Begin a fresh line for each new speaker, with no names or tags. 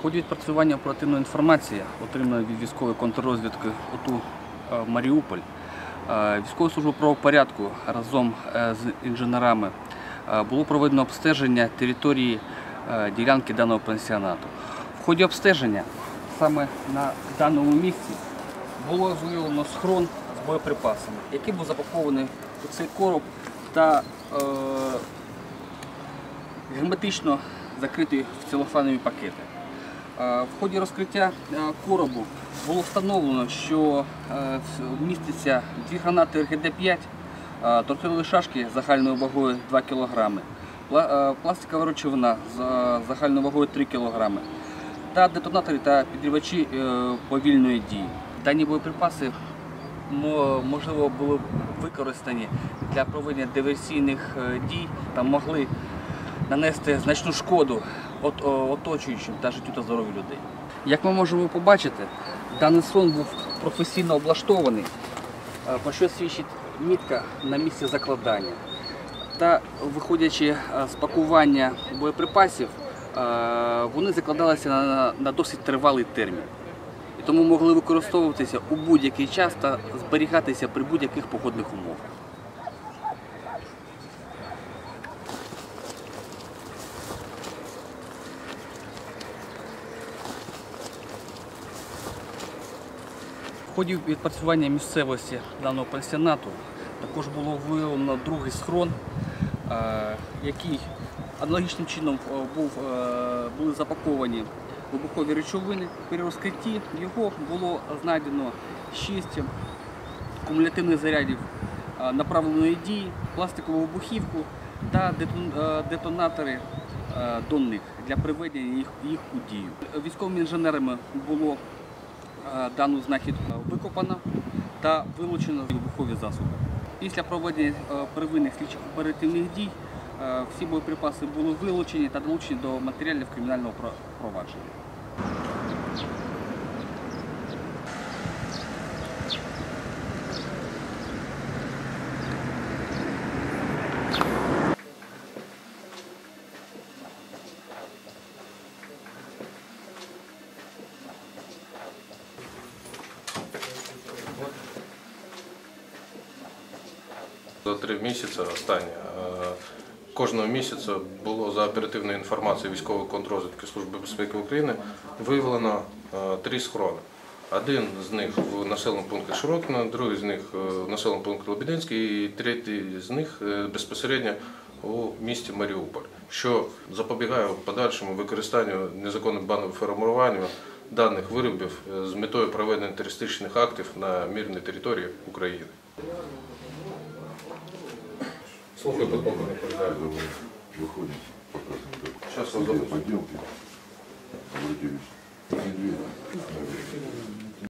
В ході відпрацювання оперативної інформації, отриманої від військової контррозвідки ОТУ е, Маріуполь, е, військову службу правопорядку разом е, з інженерами було проведено обстеження території ділянки даного пансіонату. В ході обстеження саме на даному місці було виявлено схрон з боєприпасами, який був запакований у цей короб та е, герметично закритий в целофанові пакети. Е, В ході розкриття е, коробу було встановлено, що е, міститься дві гранати РГД-5, е, тортилові шашки загальною вагою 2 кг, пластикова речовина з загальною вагою 3 кг та детонатори та підривачі повільної дії. Дані боєприпаси можливо були використані для проведення диверсійних дій та могли нанести значну шкоду оточуючим та життю та здоров'ю людей. Як ми можемо побачити, даний сон був професійно облаштований, е, про що свідчить мітка на місці закладання. Та виходячи е, з пакування боєприпасів, е, вони закладалися на, на досить тривалий термін. І тому могли використовуватися у будь-який час та зберігатися при будь-яких погодних умовах. Ході відпрацювання місцевості даного пансіонату також було виявлено другий схрон, е, який аналогічним чином е, був, е, були запаковані вибухові речовини. При розкритті його було знайдено 6 кумулятивних зарядів направленої дії, пластикову вибухівку та детонатори до них для приведення їх, у дію. Військовими інженерами було дану знахідку викопано та вилучено вибухові засоби. Після проведення е, первинних слідчих оперативних дій е, всі боєприпаси були вилучені та долучені до матеріалів кримінального провадження.
За три місяці останнє е, кожного місяця було за оперативною інформацією військової контррозвідки Служби безпеки України виявлено е, три схорони. Один з них в населеному пункті Широкино, другий з них е, в населеному пункті Лебединський і третій з них безпосередньо у місті Маріуполь, що запобігає подальшому використанню незаконних банових формувань даних виробів з метою проведення терористичних актів на мирній території України. Слухай, потом відповідаю.
Выходим, показываем.
Сейчас вот
поделки обратились. Не.